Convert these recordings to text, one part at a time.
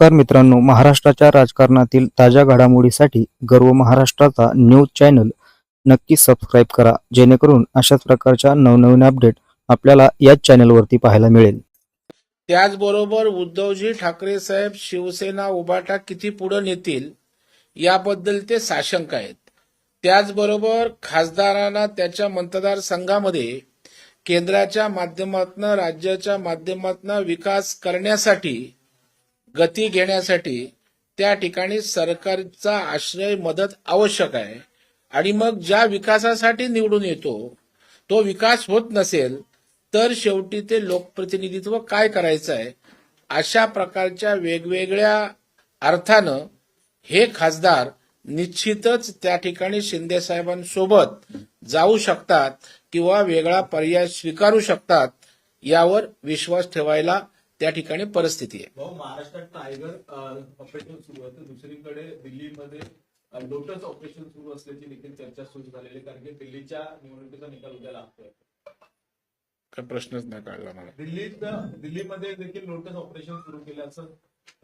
नमस्कार मित्रांनो महाराष्ट्राच्या राजकारणातील ताज्या घडामोडीसाठी गर्व महाराष्ट्राचा न्यूज चॅनल नक्की सबस्क्राईब करा जेणेकरून अशाच प्रकारच्या नवनवीन अपडेट आपल्याला याच चॅनलवरती पाहायला मिळेल. त्याचबरोबर उद्धवजी ठाकरे साहेब शिवसेना उभाटा किती पुढे नेतील याबद्दल ते साशंक आहेत. त्याचबरोबर खासदारांना त्याच्या मतदारसंघामध्ये केंद्राच्या माध्यमातून राज्याच्या माध्यमातून विकास करण्यासाठी गती घेण्यासाठी त्या ठिकाणी सरकारचा आश्रय मदत आवश्यक आहे. आणि मग ज्या विकासासाठी निवडून येतो तो विकास होत नसेल तर शेवटी ते लोकप्रतिनिधित्व काय करायचं आहे? अशा प्रकारच्या वेगवेगळ्या अर्थानं हे खासदार निश्चितच त्या ठिकाणी शिंदे साहेबांसोबत जाऊ शकतात किंवा वेगळा पर्याय स्वीकारू शकतात यावर विश्वास ठेवायला त्या ठिकाणी परिस्थिती आहे. भाऊ महाराष्ट्रात टायगर ऑपरेशन सुरू होतं. दुसरीकडे दिल्लीमध्ये लोटस ऑपरेशन सुरू असल्याची देखील चर्चा सुरू झालेली आहे. कारण की दिल्लीच्या निवडणुकीचा निकाल उद्या लागतोय. काय प्रश्नच नाही काढला मला. दिल्लीत दिल्लीमध्ये देखील लोटस ऑपरेशन सुरू केल्याचं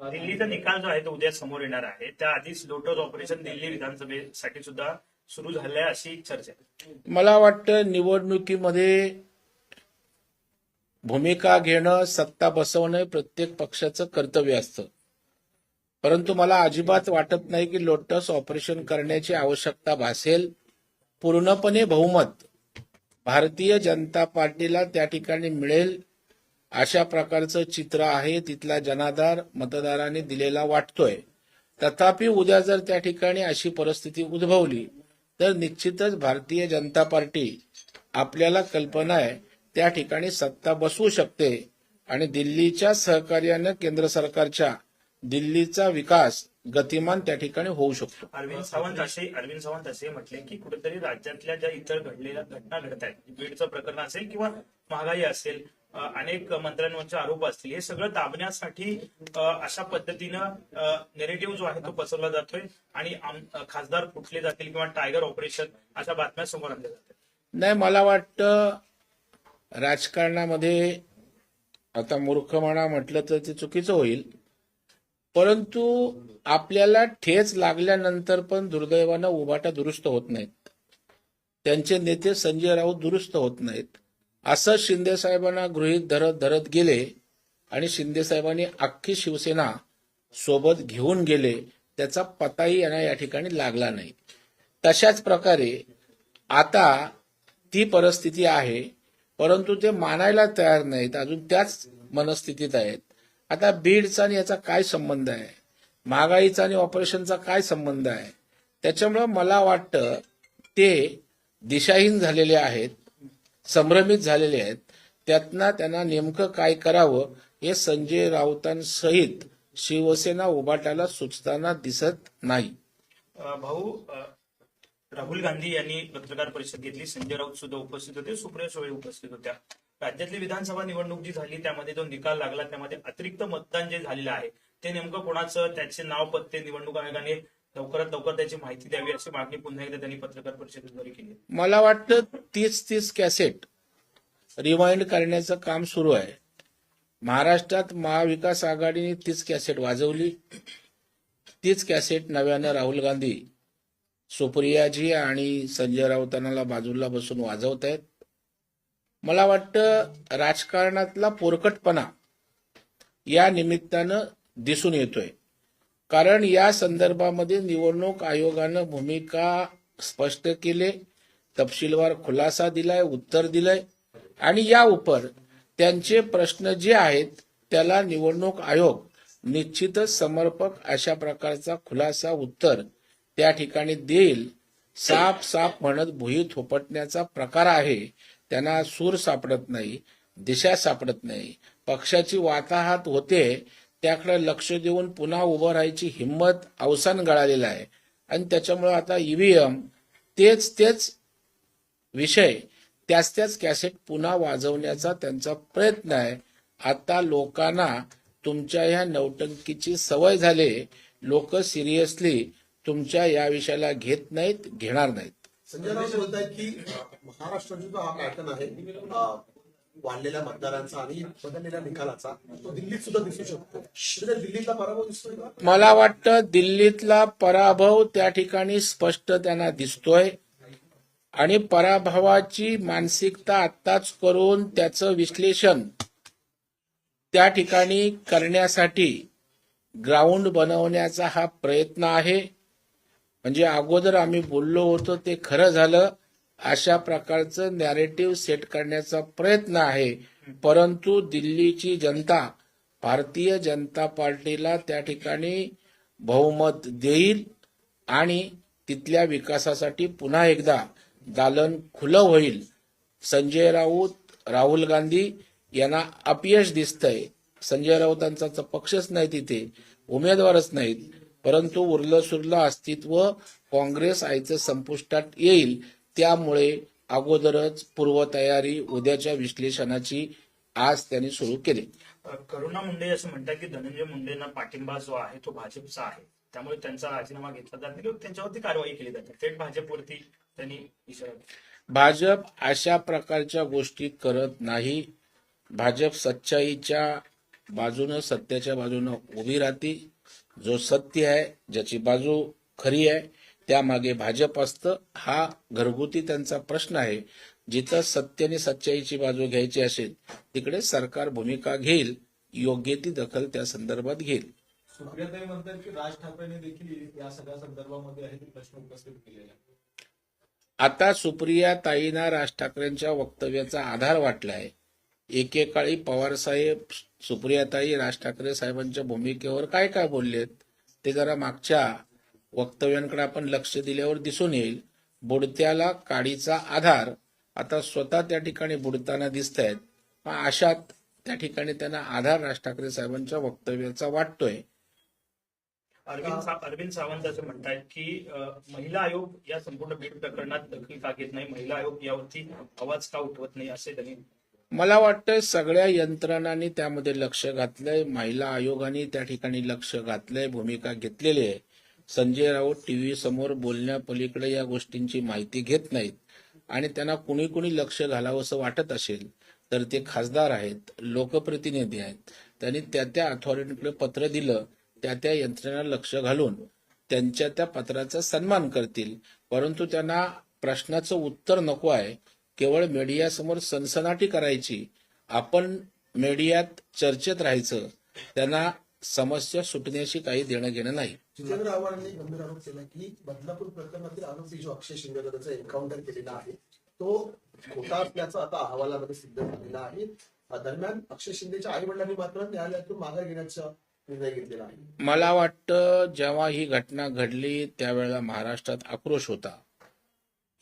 अ, दिल्लीचा निकाल जो आहे तो उद्या समोर येणार आहे. त्या आधीच लोटस ऑपरेशन दिल्ली विधानसभेसाठी सुद्धा सुरू झालंय अशी चर्चा आहे. मला वाटतं निवडणुकीमध्ये भूमिका घेणं सत्ता बसवणं हे प्रत्येक पक्षाचं कर्तव्य असतं. परंतु मला अजिबात वाटत नाही की लोटस ऑपरेशन करण्याची आवश्यकता भासेल. पूर्णपणे बहुमत भारतीय जनता पार्टीला त्या ठिकाणी मिळेल अशा प्रकारचं चित्र आहे तिथला जनाधार मतदारांनी दिलेला वाटतोय. तथापि उद्या जर त्या ठिकाणी अशी परिस्थिती उद्भवली तर निश्चितच भारतीय जनता पार्टी आपल्याला कल्पना आहे त्या ठिकाणी सत्ता बसवू शकते आणि दिल्लीच्या सहकार्यानं केंद्र सरकारच्या दिल्लीचा विकास गतिमान त्या ठिकाणी होऊ शकतो. अरविंद सावंत असे अरविंद सावंत असे म्हटले की कुठेतरी राज्यातल्या ज्या इतर घडलेल्या घटना घडत आहेत बीडचं प्रकरण असेल किंवा महागाई असेल अनेक मंत्र्यांवरचे आरोप असतील हे सगळं दाबण्यासाठी अशा पद्धतीनं नेरेटिव्ह जो आहे तो पसरला जातोय आणि खासदार फुटले जातील किंवा टायगर ऑपरेशन अशा बातम्या समोर आणल्या जातात. नाही मला वाटतं राजकारणामध्ये आता मूर्ख म्हणा म्हटलं तर ते चुकीचं होईल. परंतु आपल्याला ठेच लागल्यानंतर पण दुर्दैवानं उभाटा दुरुस्त होत नाहीत. त्यांचे नेते संजय राऊत दुरुस्त होत नाहीत. असं शिंदे साहेबांना गृहीत धरत धरत गेले आणि शिंदे साहेबांनी अख्खी शिवसेना सोबत घेऊन गेले त्याचा पताही यांना या ठिकाणी लागला नाही. तशाच प्रकारे आता ती परिस्थिती आहे परंतु ते मानायला तयार नाहीत. अजून त्याच मनस्थितीत आहेत. आता बीडचा आणि याचा काय संबंध आहे? महागाईचा आणि ऑपरेशनचा काय संबंध आहे? त्याच्यामुळं मला वाटतं ते दिशाहीन झालेले आहेत संभ्रमित झालेले आहेत. त्यातना त्यांना नेमकं काय करावं हे संजय राऊतांसहित शिवसेना उभाटायला सुचताना दिसत नाही. भाऊ राहुल गांधी यांनी पत्रकार परिषद घेतली. संजय राऊत सुद्धा उपस्थित होते. सुप्रिया सुळे उपस्थित होत्या. राज्यातली विधानसभा निवडणूक जी झाली त्यामध्ये जो निकाल लागला त्यामध्ये अतिरिक्त मतदान जे झालेलं आहे ते नेमकं कोणाचं त्याचे नाव पत्ते निवडणूक आयोगाने लवकरात लवकर त्याची माहिती द्यावी अशी मागणी पुन्हा एकदा त्यांनी पत्रकार परिषदेद्वारे केली. मला वाटतं तीस तीस कॅसेट रिवाइंड करण्याचं काम सुरू आहे. महाराष्ट्रात महाविकास आघाडीने तीच कॅसेट वाजवली. तीच कॅसेट नव्यानं राहुल गांधी सुप्रियाजी आणि संजय राऊतांना बाजूला बसून वाजवत आहेत. मला वाटतं राजकारणातला पोरकटपणा या निमित्तानं दिसून येतोय. कारण या संदर्भामध्ये निवडणूक आयोगानं भूमिका स्पष्ट केले तपशीलवार खुलासा दिलाय उत्तर दिलंय. आणि या उपर त्यांचे प्रश्न जे आहेत त्याला निवडणूक आयोग निश्चितच समर्पक अशा प्रकारचा खुलासा उत्तर त्या ठिकाणी देईल. साप साप म्हणत भुई थोपटण्याचा प्रकार आहे. त्यांना सूर सापडत नाही दिशा सापडत नाही. पक्षाची वाताहात होते. त्याकडे लक्ष देऊन पुन्हा उभं राहायची हिंमत अवसान गळालेला आहे. आणि त्याच्यामुळे आता ईव्हीएम तेच तेच विषय त्याच त्याच कॅसेट पुन्हा वाजवण्याचा त्यांचा प्रयत्न आहे. आता लोकांना तुमच्या ह्या नौटंकीची सवय झाली. लोक सिरियसली तुमच्या या विषयाला घेत नाहीत घेणार नाहीत. संजय राऊत म्हणत आहेत की महाराष्ट्राचा जो हा पॅटर्न आहे वाढलेल्या मतदारांचा आणि बदललेल्या निकालाचा तो दिल्लीत सुद्धा दिसू शकतो. तर दिल्लीतला पराभव दिसतोय का? मला वाटतं दिल्लीतला पराभव त्या ठिकाणी स्पष्ट त्यांना दिसतोय. आणि पराभवाची मानसिकता आत्ताच करून त्याचं विश्लेषण त्या ठिकाणी करण्यासाठी ग्राउंड बनवण्याचा हा प्रयत्न आहे. म्हणजे अगोदर आम्ही बोललो होतो ते खरं झालं. अशा प्रकारचं नॅरेटिव्ह सेट करण्याचा प्रयत्न आहे. परंतु दिल्लीची जनता भारतीय जनता पार्टीला त्या ठिकाणी बहुमत देईल आणि तिथल्या विकासासाठी पुन्हा एकदा दालन खुलं होईल. संजय राऊत राहुल गांधी यांना अपयश दिसतंय. संजय राऊतांचा तर पक्षच नाही तिथे उमेदवारच नाहीत. परंतु उरलं सुरलं अस्तित्व काँग्रेस आईचं संपुष्टात येईल त्यामुळे अगोदरच पूर्वतयारी उद्याच्या विश्लेषणाची आज त्यांनी सुरू केली. करुणा मुंडे असं म्हणतात की धनंजय मुंडेंना पाठिंबा जो आहे तो भाजपचा आहे. त्यामुळे त्यांचा राजीनामा घेतला जात नाही. किंवा त्यांच्यावरती कारवाई केली जाते. थेट भाजपवरती त्यांनी इशारा. भाजप अशा प्रकारच्या गोष्टी करत नाही. भाजप सच्चाईच्या बाजूनं सत्याच्या बाजूनं उभी राहते. जो सत्य आहे ज्याची बाजू खरी आहे त्यामागे भाजप असतं हा घरगुती त्यांचा प्रश्न आहे. जिथं सत्य आणि सच्चाईची बाजू घ्यायची असेल तिकडे सरकार भूमिका घेईल योग्य ती दखल त्या संदर्भात घेईल. सुप्रियाताई म्हणतात की राज ठाकरेंनी देखील या सगळ्या संदर्भामध्ये आहे प्रश्न उपस्थित केलेले आता सुप्रिया ताईंना राज ठाकरेंच्या वक्तव्याचा आधार वाटलाय एकेकाळी पवारसाहेब सुप्रियाताई राज ठाकरे साहेबांच्या भूमिकेवर काय काय बोललेत ते जरा मागच्या वक्तव्यांकडे आपण लक्ष दिल्यावर दिसून येईल. बुडत्याला काडीचा आधार आता स्वतः त्या ठिकाणी बुडताना दिसत आहेत अशात त्या ठिकाणी त्यांना आधार राज ठाकरे साहेबांच्या वक्तव्याचा वाटतोय. अरविंद सा- अरविंद सावंत असं म्हणतायत की महिला आयोग या संपूर्ण बीड प्रकरणात दखल का घेत नाही महिला आयोग यावरती आवाज का उठवत नाही असे त्यांनी मला वाटतं सगळ्या यंत्रणांनी त्यामध्ये लक्ष घातलंय. महिला आयोगाने त्या ठिकाणी लक्ष घातलंय भूमिका घेतलेली आहे. संजय राऊत टीव्ही समोर बोलण्यापलीकडे या गोष्टींची माहिती घेत नाहीत. आणि त्यांना कुणी कुणी लक्ष घालावं असं वाटत असेल तर ते खासदार आहेत लोकप्रतिनिधी आहेत. त्यांनी त्या त्या अथॉरिटीकडे पत्र दिलं त्या त्या यंत्रणा लक्ष घालून त्यांच्या त्या पत्राचा सन्मान करतील. परंतु त्यांना प्रश्नाचं उत्तर नको आहे. केवळ मीडियासमोर सनसनाटी करायची आपण मीडियात चर्चेत राहायचं त्यांना समस्या सुटण्याशी काही देणं घेणं नाही. जितेंद्र आव्हाडांनी गंभीर आरोप केला की बदलापूर प्रकरणातील आरोपी जो अक्षय शिंदे त्याचा एन्काउंटर केलेला आहे. तो खोटा असल्याचं आता अहवालामध्ये सिद्ध झालेला आहे. दरम्यान अक्षय शिंदेच्या आई वडिलांनी मात्र न्यायालयातून माघार घेण्याचा निर्णय घेतलेला आहे. मला वाटतं जेव्हा ही घटना घडली त्यावेळेला महाराष्ट्रात आक्रोश होता.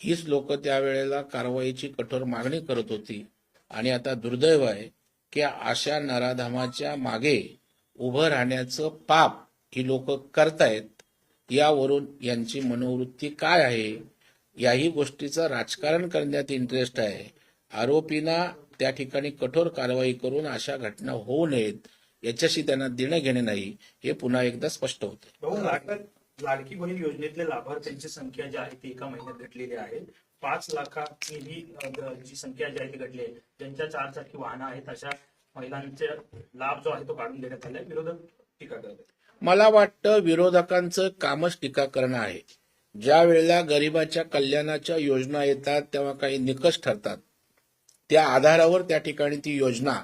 हीच लोक त्यावेळेला कारवाईची कठोर मागणी करत होती. आणि आता दुर्दैव आहे की अशा नराधामाच्या मागे उभं राहण्याचं पाप ही लोक करतायत यावरून यांची मनोवृत्ती काय आहे? याही गोष्टीचं राजकारण करण्यात इंटरेस्ट आहे. आरोपींना त्या ठिकाणी कठोर कारवाई करून अशा घटना होऊ नयेत याच्याशी त्यांना देणं घेणे नाही हे पुन्हा एकदा स्पष्ट होते लाडकी बहीण योजनेतले लाभार्थ्यांची संख्या जी आहे ती एका महिन्यात घटलेली आहे. पाच लाखाची ही जी संख्या जी आहे ती घटली आहे. ज्यांच्या चार चाकी वाहनं आहेत अशा महिलांचा लाभ जो आहे तो काढून देण्यात आलाय. विरोधक टीका करत आहेत मला वाटतं विरोधकांचं कामच टीका करणं आहे. ज्या वेळेला गरिबाच्या कल्याणाच्या योजना येतात तेव्हा काही निकष ठरतात. त्या आधारावर त्या ठिकाणी ती योजना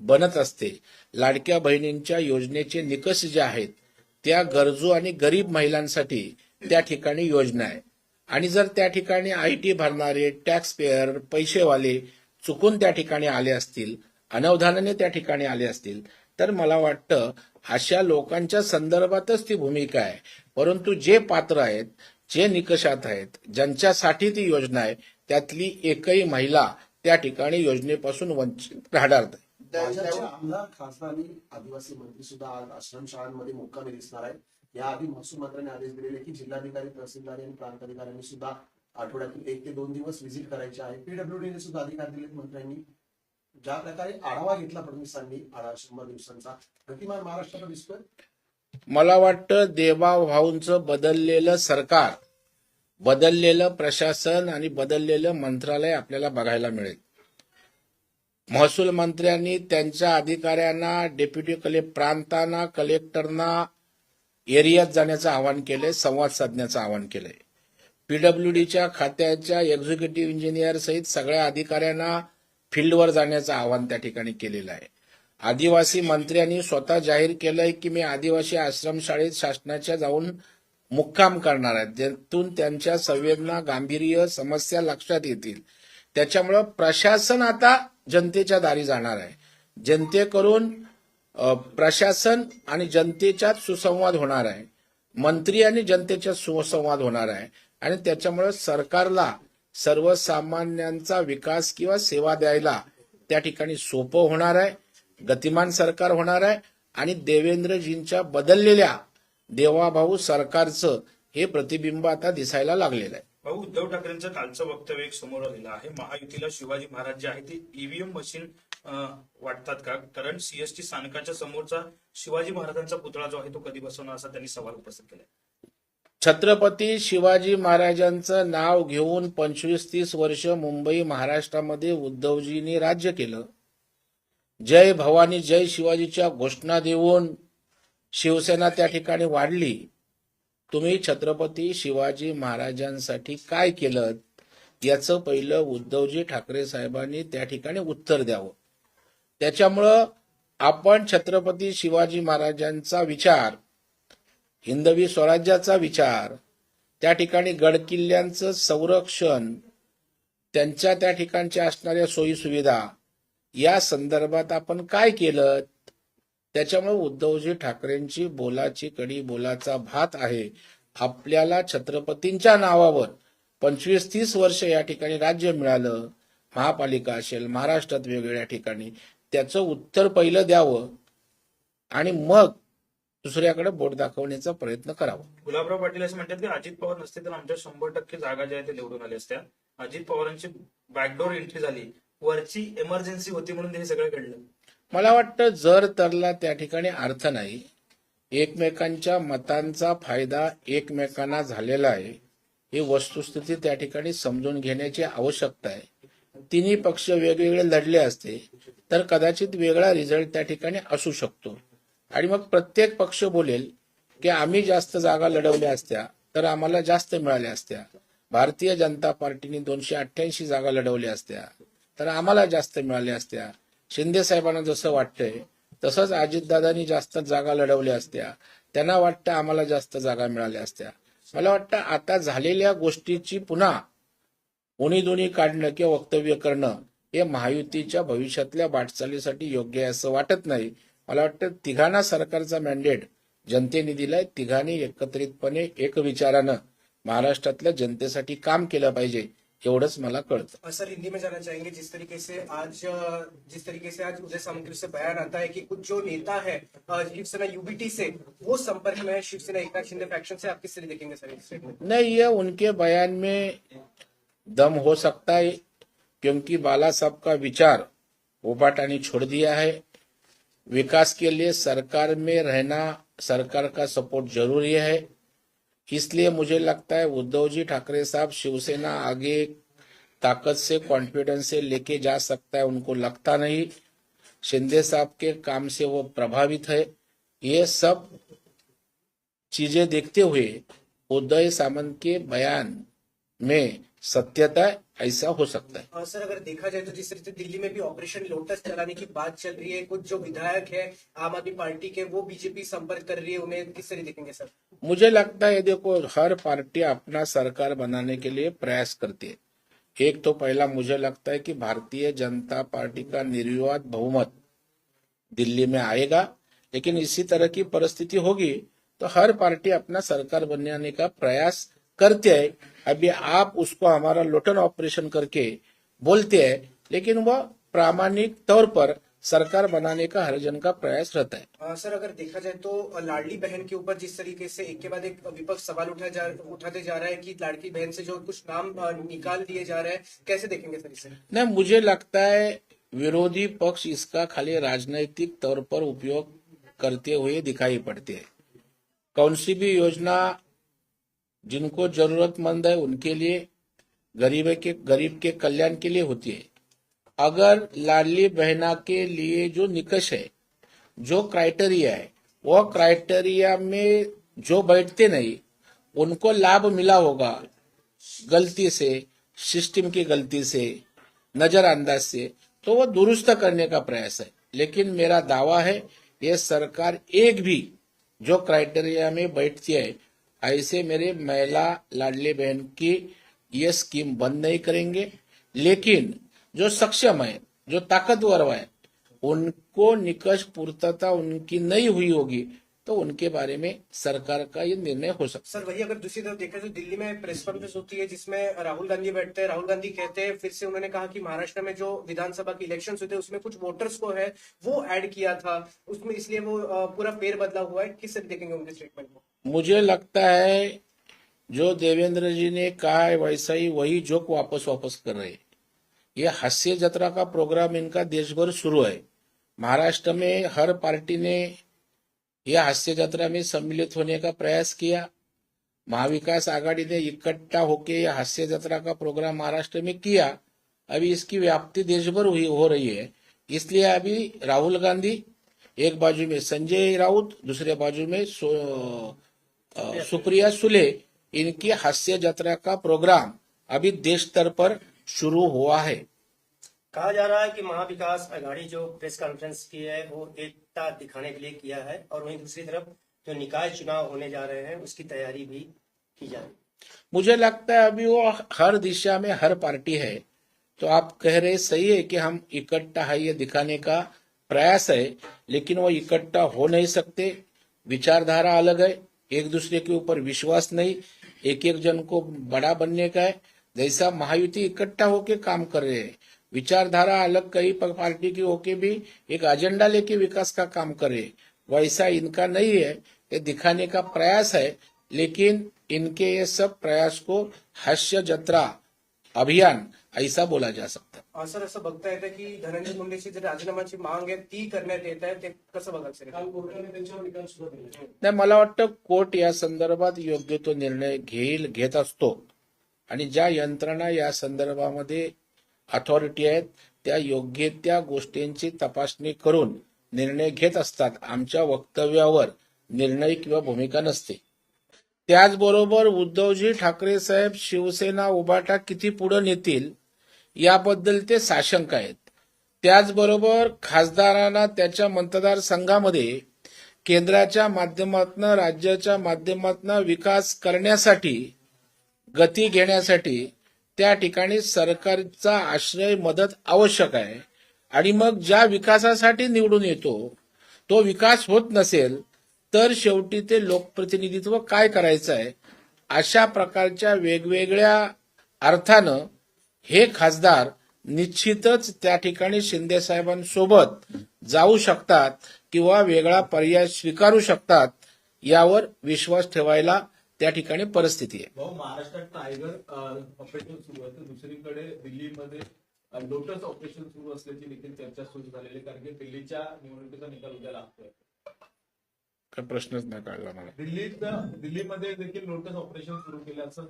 बनत असते. लाडक्या बहिणींच्या योजनेचे निकष जे आहेत त्या गरजू आणि गरीब महिलांसाठी त्या ठिकाणी योजना आहे. आणि जर त्या ठिकाणी आय टी भरणारे टॅक्स पेअर पैसेवाले चुकून त्या ठिकाणी आले असतील अनवधानाने त्या ठिकाणी आले असतील तर मला वाटतं अशा लोकांच्या संदर्भातच ती भूमिका आहे. परंतु जे पात्र आहेत जे निकषात आहेत ज्यांच्यासाठी ती योजना आहे त्यातली एकही महिला त्या ठिकाणी योजनेपासून वंचित राहणार आमदार खासदार आणि आदिवासी मंत्री सुद्धा आज आश्रमशाळांमध्ये मुक्कामी दिसणार आहेत. याआधी महसूल मंत्र्यांनी आदेश दिलेले की जिल्हाधिकारी तहसीलदार आणि प्रांताधिकाऱ्यांनी सुद्धा आठवड्यातील एक ते दोन दिवस व्हिजिट करायचे आहे. पीडब्ल्यूडीने सुद्धा अधिकार दिलेत मंत्र्यांनी. ज्या प्रकारे आढावा घेतला फडणवीसांनी शंभर दिवसांचा. प्रतिमान महाराष्ट्राला दिसतोय? मला वाटतं देवाभाऊंचं बदललेलं सरकार बदललेलं प्रशासन आणि बदललेलं मंत्रालय आपल्याला बघायला मिळेल. महसूल मंत्र्यांनी त्यांच्या अधिकाऱ्यांना डेप्युटी कले प्रांतांना कलेक्टरना एरियात जाण्याचं आवाहन केलंय संवाद साधण्याचं आवाहन केलंय. पीडब्ल्यूडीच्या खात्याच्या एक्झिक्युटिव्ह इंजिनियर सहित सगळ्या अधिकाऱ्यांना फील्डवर जाण्याचं आवाहन त्या ठिकाणी केलेलं आहे. आदिवासी मंत्र्यांनी स्वतः जाहीर केलंय की मी आदिवासी आश्रमशाळेत शासनाच्या जाऊन मुक्काम करणार आहे. ज्यातून त्यांच्या संवेदना गांभीर्य समस्या लक्षात येतील. त्याच्यामुळं प्रशासन आता जनतेच्या दारी जाणार आहे. जनतेकडून प्रशासन आणि जनतेच्यात सुसंवाद होणार आहे. मंत्री आणि जनतेच्यात सुसंवाद होणार आहे. आणि त्याच्यामुळे सरकारला सर्वसामान्यांचा विकास किंवा सेवा द्यायला त्या ठिकाणी सोपं होणार आहे. गतिमान सरकार होणार आहे. आणि देवेंद्रजींच्या बदललेल्या देवाभाऊ सरकारचं हे प्रतिबिंब आता दिसायला लागलेलं आहे. भाऊ उद्धव ठाकरेंचं कालचं वक्तव्य एक समोर आलेलं आहे. महायुतीला शिवाजी महाराज जे आहे ते ईव्हीएम मशीन वाटतात का? कारण सीएसटी स्थानकाच्या समोरचा शिवाजी महाराजांचा पुतळा जो आहे तो कधी बसवणार असा त्यांनी सवाल उपस्थित केला छत्रपती शिवाजी महाराजांचं नाव घेऊन पंचवीस तीस वर्ष मुंबई महाराष्ट्रामध्ये उद्धवजींनी राज्य केलं. जय भवानी जय शिवाजीच्या घोषणा देऊन शिवसेना त्या ठिकाणी वाढली. तुम्ही छत्रपती शिवाजी महाराजांसाठी काय केलं? याचं पहिलं उद्धवजी ठाकरे साहेबांनी त्या ठिकाणी उत्तर द्यावं. त्याच्यामुळं आपण छत्रपती शिवाजी महाराजांचा विचार हिंदवी स्वराज्याचा विचार त्या ठिकाणी गडकिल्ल्यांचं संरक्षण त्यांच्या त्या ठिकाणच्या असणाऱ्या सोयी सुविधा या संदर्भात आपण काय केलं? त्याच्यामुळे उद्धवजी ठाकरेंची बोलाची कडी बोलाचा भात आहे. आपल्याला छत्रपतींच्या नावावर पंचवीस तीस वर्ष या ठिकाणी राज्य मिळालं. महापालिका असेल महाराष्ट्रात वेगवेगळ्या ठिकाणी. त्याचं उत्तर पहिलं द्यावं आणि मग दुसऱ्याकडे बोट दाखवण्याचा प्रयत्न करावा. गुलाबराव पाटील असं म्हणतात की अजित पवार नसते तर आमच्या शंभर टक्के जागा ज्या आहेत त्या निवडून आल्या असत्या. अजित पवारांची बॅकडोर एंट्री झाली. वरची इमर्जन्सी होती म्हणून हे सगळं घडलं. मला वाटतं जर तरला त्या ठिकाणी अर्थ नाही एकमेकांच्या मतांचा फायदा एकमेकांना झालेला आहे ही वस्तुस्थिती त्या ठिकाणी समजून घेण्याची आवश्यकता आहे. तिन्ही पक्ष वेगवेगळे लढले असते तर कदाचित वेगळा रिझल्ट त्या ठिकाणी असू शकतो. आणि मग प्रत्येक पक्ष बोलेल की आम्ही जास्त जागा लढवल्या असत्या तर आम्हाला जास्त मिळाल्या असत्या. भारतीय जनता पार्टीने दोनशे अठ्ठ्याऐंशी जागा लढवल्या असत्या तर आम्हाला जास्त मिळाल्या असत्या. शिंदे साहेबांना जसं वाटतंय तसंच अजितदादांनी जास्त जागा लढवल्या असत्या. त्यांना वाटतं आम्हाला जास्त जागा मिळाल्या असत्या. मला वाटतं आता झालेल्या गोष्टीची पुन्हा उणी दुनी काढणं किंवा वक्तव्य करणं हे महायुतीच्या भविष्यातल्या वाटचालीसाठी योग्य आहे असं वाटत नाही. मला वाटतं तिघांना सरकारचा मॅन्डेट जनतेने दिलाय तिघांनी एकत्रितपणे एक विचारानं महाराष्ट्रातल्या जनतेसाठी काम केलं पाहिजे. एवढंच मला कळतं. सर हिंदी में जाना चाहेंगे जिस तरीके से आज जिस तरीके से आज उदय सामंत से बयान आता है कि कुछ जो नेता है शिवसेना यूबीटी से वो संपर्क में है शिवसेना एकनाथ शिंदे फैक्शन से आप किस तरह देखेंगे सर नहीं ये उनके बयान में दम हो सकता है क्योंकि बाला साहब का विचार उपाटानी छोड़ दिया है। विकास के लिए सरकार में रहना सरकार का सपोर्ट ज़रूरी है। इसलिए मुझे लगता है उद्धव जी ठाकरे साहब शिवसेना आगे ताकत से कॉन्फिडेंस से लेके जा सकता है, उनको लगता नहीं। शिंदे साहब के काम से वो प्रभावित है। ये सब चीज़ें देखते हुए उदय सामंत के बयान में सत्यता ऐसा हो सकता है। अ, सर अगर देखा जाए तो जिस तरह से दिल्ली में भी ऑपरेशन लोटस चलाने की बात चल रही है कुछ जो विधायक है आम आदमी पार्टी के वो बीजेपी संपर्क कर रही है उन्हें किस तरह देखेंगे सर? मुझे लगता है देखो हर पार्टी अपना सरकार बनाने के लिए प्रयास करती है। एक तो पहला मुझे लगता है कि भारतीय जनता पार्टी का निर्विवाद बहुमत दिल्ली में आएगा लेकिन इसी तरह की परिस्थिति होगी तो हर पार्टी अपना सरकार बनाने का प्रयास करते है। अभी आप उसको हमारा लोटन ऑपरेशन करके बोलते हैं लेकिन वह प्रामाणिक तौर पर सरकार बनाने का हर जन का प्रयास रहता है। अ, सर अगर देखा जाए तो लाडली बहन के ऊपर जिस तरीके से एक के बाद एक विपक्ष सवाल उठा जा उठाते जा रहा है कि लाडली बहन से जो कुछ नाम निकाल दिए जा रहे हैं कैसे देखेंगे सर इसे? नहीं मुझे लगता है विरोधी पक्ष इसका खाली राजनीतिक तौर पर उपयोग करते हुए दिखाई पड़ते हैं। कौन सी भी योजना जिनको जरूरतमंद है, उनके लिए गरीब के गरीब के कल्याण के लिए होती है। अगर लाडली बहना के लिए जो निकष है, जो क्राइटेरिया है, वो क्राइटेरिया में जो बैठते नहीं, उनको लाभ मिला होगा गलती से सिस्टम की गलती से, नजरअंदाज से तो वो दुरुस्त करने का प्रयास है। लेकिन मेरा दावा है, ये सरकार एक भी जो क्राइटेरिया में बैठती है ऐसे मेरे महिला लाडली बहन की ये स्कीम बंद नहीं करेंगे, लेकिन जो सक्षम है, जो ताकतवर है, उनको निकष पूर्तता उनकी नहीं हुई होगी। तो उनके बारे में सरकार का ये निर्णय हो सकता है। सर वही अगर दूसरी तरफ़ देखा तो दिल्ली में प्रेस कॉन्फ्रेंस होती है जिसमें राहुल गांधी बैठते हैं राहुल गांधी कहते हैं फिर से उन्होंने कहा कि महाराष्ट्र में जो विधानसभा के इलेक्शन हुए थे उसमें कुछ वोटर्स को है वो ऐड किया था। उसमें इसलिए वो पूरा फेर बदला हुआ है। किस तरह देखेंगे उनके स्टेटमेंट को? मुझे लगता है जो देवेंद्र जी ने कहा है वैसा ही वही जोक वापस वापस कर रहे हैं। ये हास्य जत्रा का प्रोग्राम इनका देश भर शुरू है। महाराष्ट्र में हर पार्टी ने यह हास्य जत्रा में सम्मिलित होने का प्रयास किया। महाविकास आघाड़ी ने इकट्ठा होकर यह हास्य जत्रा का प्रोग्राम महाराष्ट्र में किया। अभी इसकी व्याप्ति देश भर हुई हो रही है। इसलिए अभी राहुल गांधी एक बाजू में संजय राउत दूसरे बाजू में सो- सुप्रिया सुले। इनकी हास्य जत्रा का प्रोग्राम अभी देश स्तर पर शुरू हुआ है। कहा जा रहा है कि महाविकास आघाड़ी जो प्रेस कॉन्फ्रेंस की है, वो एकता दिखाने के लिए किया है और वहीं दूसरी तरफ़ जो निकाय चुनाव होने जा रहे हैं, उसकी तैयारी भी की जा रही है। मुझे लगता है अभी वो हर दिशा में हर पार्टी है। तो आप कह रहे सही है कि हम इकट्ठा है, ये दिखाने का प्रयास है, लेकिन वो इकट्ठा हो नहीं सकते। विचारधारा अलग है, एक दूसरे के ऊपर विश्वास नहीं एक एक जन को बड़ा बनने का है। जैसा महायुति इकट्ठा होके काम कर रहे हैं विचारधारा अलग कई पार्टी की होके भी एक एजेंडा लेके विकास का काम कर। वैसा इनका नहीं है ये दिखाने का प्रयास है लेकिन इनके ये सब प्रयास को हास्य जत्रा अभियान ऐसा बोला जा सकता सर असं बघता येतं की धनंजय मुंडेची जी राजीनामाची मांग आहे ती करण्यात येत आहे ते कसं दिला नाही मला वाटतं कोर्ट या संदर्भात योग्य तो निर्णय घेईल घेत असतो. आणि ज्या यंत्रणा या संदर्भामध्ये अथॉरिटी आहेत त्या योग्य त्या गोष्टींची तपासणी करून निर्णय घेत असतात. आमच्या वक्तव्यावर निर्णय किंवा भूमिका नसते. त्याचबरोबर उद्धवजी ठाकरे साहेब शिवसेना उभाटा किती पुढे नेतील याबद्दल ते साशंक आहेत. त्याचबरोबर खासदारांना त्याच्या मतदारसंघामध्ये केंद्राच्या माध्यमातून राज्याच्या माध्यमातून विकास करण्यासाठी गती घेण्यासाठी त्या ठिकाणी सरकारचा आश्रय मदत आवश्यक आहे. आणि मग ज्या विकासासाठी निवडून येतो तो विकास होत नसेल तर शेवटी ते लोकप्रतिनिधित्व काय करायचं आहे? अशा प्रकारच्या वेगवेगळ्या अर्थानं हे खासदार निश्चितच त्या ठिकाणी शिंदे साहेबांसोबत जाऊ शकतात किंवा वेगळा पर्याय स्वीकारू शकतात यावर विश्वास ठेवायला त्या ठिकाणी परिस्थिती आहे. भाऊ महाराष्ट्रात टायगर ऑपरेशन सुरू आहे. तर दुसरीकडे दिल्लीमध्ये लोटस ऑपरेशन सुरू असल्याची देखील चर्चा सुरू झालेली आहे. कारण की दिल्लीच्या निवडणुकीचा निकाल उद्या लागतोय. काय प्रश्नच नाही काढला मला. दिल्लीत दिल्लीमध्ये देखील लोटस ऑपरेशन सुरू केल्याचं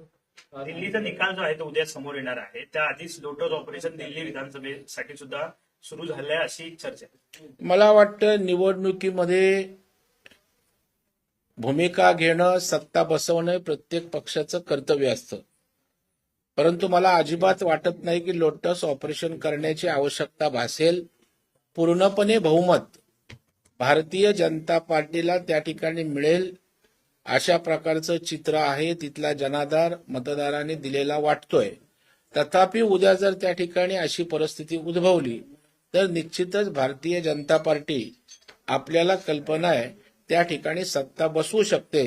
दिल्लीचा निकाल जो आहे तो उद्या समोर येणार आहे. त्याआधीच लोटस ऑपरेशन दिल्ली विधानसभेसाठी सुद्धा सुरू झालंय अशी चर्चा आहे. मला वाटतं निवडणुकीमध्ये भूमिका घेणं सत्ता बसवणं प्रत्येक पक्षाचं कर्तव्य असतं. परंतु मला अजिबात वाटत नाही की लोटस ऑपरेशन करण्याची आवश्यकता भासेल. पूर्णपणे बहुमत भारतीय जनता पार्टीला त्या ठिकाणी मिळेल. अशा प्रकारचं चित्र आहे तिथला जनाधार मतदाराने दिलेला वाटतोय. तथापि उद्या जर त्या ठिकाणी अशी परिस्थिती उद्भवली तर निश्चितच भारतीय जनता पार्टी आपल्याला कल्पना आहे त्या ठिकाणी सत्ता बसवू शकते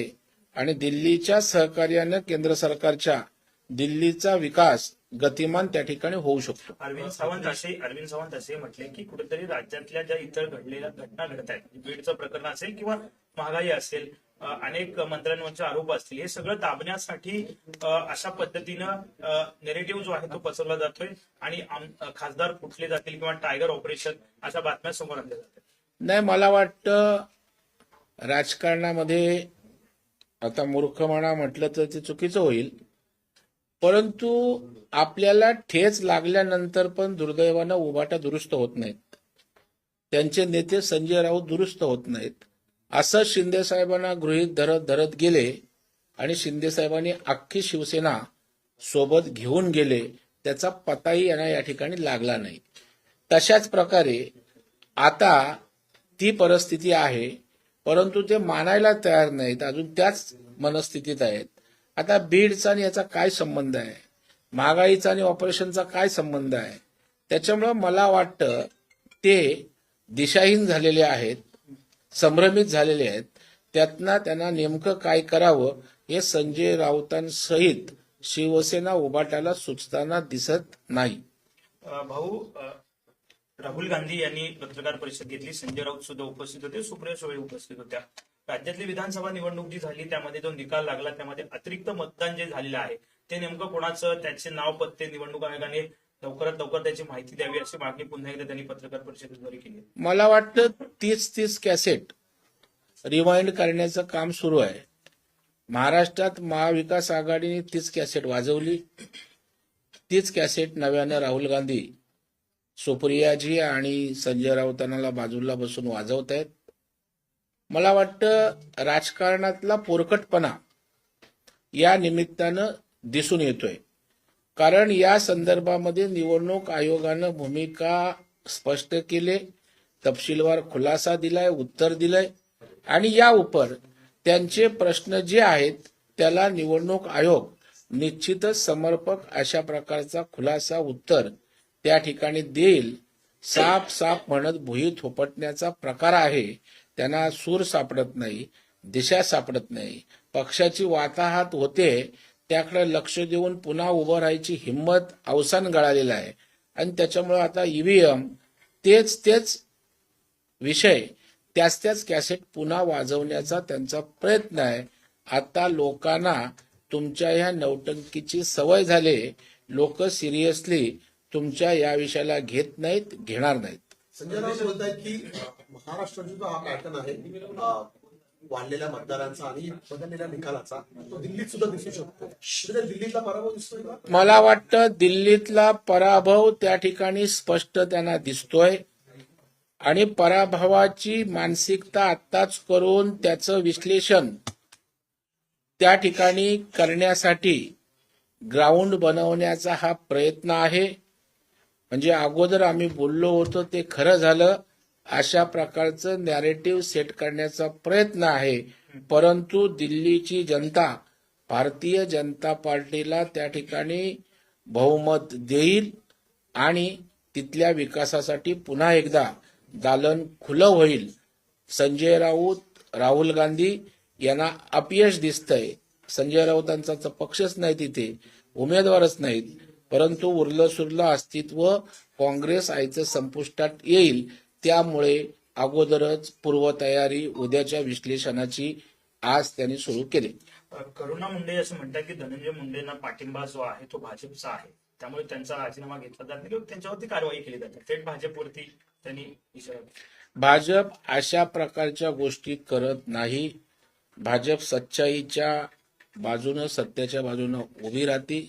आणि दिल्लीच्या सहकार्यानं केंद्र सरकारच्या दिल्लीचा विकास गतिमान त्या ठिकाणी होऊ शकतो. अरविंद सावंत असे अरविंद सावंत असे म्हटले की कुठेतरी राज्यातल्या ज्या इतर घडलेल्या घटना घडत आहेत बीडचं प्रकरण असेल किंवा महागाई असेल अनेक मंत्र्यांवरचे आरोप असतील हे सगळं दाबण्यासाठी अशा पद्धतीनं नेरेटिव्ह जो आहे तो पसरला जातोय आणि खासदार फुटले जातील किंवा टायगर ऑपरेशन अशा बातम्या समोर आणल्या जातात. नाही मला वाटतं राजकारणामध्ये आता मूर्ख म्हणा म्हटलं तर ते चुकीचं होईल. परंतु आपल्याला ठेच लागल्यानंतर पण दुर्दैवानं उभाटा दुरुस्त होत नाहीत. त्यांचे नेते संजय राऊत दुरुस्त होत नाहीत. असं शिंदे साहेबांना गृहीत धरत धरत गेले आणि शिंदे साहेबांनी अख्खी शिवसेना सोबत घेऊन गेले त्याचा पताही यांना या ठिकाणी लागला नाही. तशाच प्रकारे आता ती परिस्थिती आहे परंतु ते मानायला तयार नाहीत. अजून त्याच मनस्थितीत आहेत. आता बीडचा आणि याचा काय संबंध आहे? महागाईचा आणि ऑपरेशनचा काय संबंध आहे? त्याच्यामुळं मला वाटतं ते दिशाहीन झालेले आहेत संभ्रमित झालेले आहेत. त्यातना त्यांना नेमकं काय करावं हे संजय राऊतांसहित शिवसेना उभाटाला सुचताना दिसत नाही. भाऊ राहुल गांधी यांनी पत्रकार परिषद घेतली. संजय राऊत सुद्धा उपस्थित होते. सुप्रिया सुळे उपस्थित होत्या. राज्यातली विधानसभा निवडणूक जी झाली त्यामध्ये जो निकाल लागला त्यामध्ये अतिरिक्त मतदान जे झालेलं आहे ते नेमकं कोणाचं त्याचे नाव पत्ते निवडणूक आयोगाने लवकरात लवकर त्याची माहिती द्यावी अशी मागणी पुन्हा एकदा त्यांनी पत्रकार परिषदेद्वारे केली. मला वाटतं तीस तीस कॅसेट रिवाइंड करण्याचं काम सुरू आहे. महाराष्ट्रात महाविकास आघाडीने तीच कॅसेट वाजवली. तीच कॅसेट नव्यानं राहुल गांधी सुप्रियाजी आणि संजय राऊतांना बाजूला बसून वाजवत आहेत. मला वाटतं राजकारणातला पोरकटपणा या निमित्तानं दिसून येतोय. कारण या संदर्भामध्ये निवडणूक आयोगानं भूमिका स्पष्ट केले तपशीलवार खुलासा दिलाय उत्तर दिलंय. आणि या उपर त्यांचे प्रश्न जे आहेत त्याला निवडणूक आयोग निश्चितच समर्पक अशा प्रकारचा खुलासा उत्तर त्या ठिकाणी देईल. साप साप म्हणत भुई थोपटण्याचा प्रकार आहे. त्यांना सूर सापडत नाही दिशा सापडत नाही. पक्षाची वाताहात होते. त्याकडे लक्ष देऊन पुन्हा उभं राहायची हिंमत अवसान गळालेला आहे. आणि त्याच्यामुळे आता ईव्हीएम तेच तेच विषय त्याच त्याच कॅसेट पुन्हा वाजवण्याचा त्यांचा प्रयत्न आहे. आता लोकांना तुमच्या ह्या नौटंकीची सवय झाली. लोक सिरियसली तुमच्या या विषयाला घेत नाहीत घेणार नाहीत. संजय राऊत म्हणतायत की महाराष्ट्राचा जो हा पॅटर्न आहे वाढलेल्या मतदारांचा आणि बदललेल्या निकालाचा तो दिल्लीत सुद्धा दिसू शकतो. तर दिल्लीतला पराभव दिसतोय का? मला वाटतं दिल्लीतला पराभव त्या ठिकाणी स्पष्ट त्यांना दिसतोय. आणि पराभवाची मानसिकता आत्ताच करून त्याचं विश्लेषण त्या ठिकाणी करण्यासाठी ग्राउंड बनवण्याचा हा प्रयत्न आहे. म्हणजे अगोदर आम्ही बोललो होतो ते खरं झालं. अशा प्रकारचं नॅरेटिव्ह सेट करण्याचा प्रयत्न आहे. परंतु दिल्लीची जनता भारतीय जनता पार्टीला त्या ठिकाणी बहुमत देईल आणि तिथल्या विकासासाठी पुन्हा एकदा दालन खुलं होईल. संजय राऊत राहुल गांधी यांना अपयश दिसतंय. संजय राऊतांचा तर पक्षच नाही तिथे उमेदवारच नाहीत. परंतु उरलं सुरलं अस्तित्व काँग्रेस आईचं संपुष्टात येईल त्यामुळे अगोदरच पूर्वतयारी उद्याच्या विश्लेषणाची आज त्यांनी सुरू केली. करुणा मुंडे असं म्हणतात की धनंजय मुंडेंना पाठिंबा जो आहे तो भाजपचा आहे. त्यामुळे त्यांचा राजीनामा घेतला जात नाही. किंवा त्यांच्यावरती कारवाई केली जाते. थेट भाजपवरती त्यांनी. भाजप अशा प्रकारच्या गोष्टी करत नाही. भाजप सच्चाईच्या बाजूनं सत्याच्या बाजूनं उभी राहते.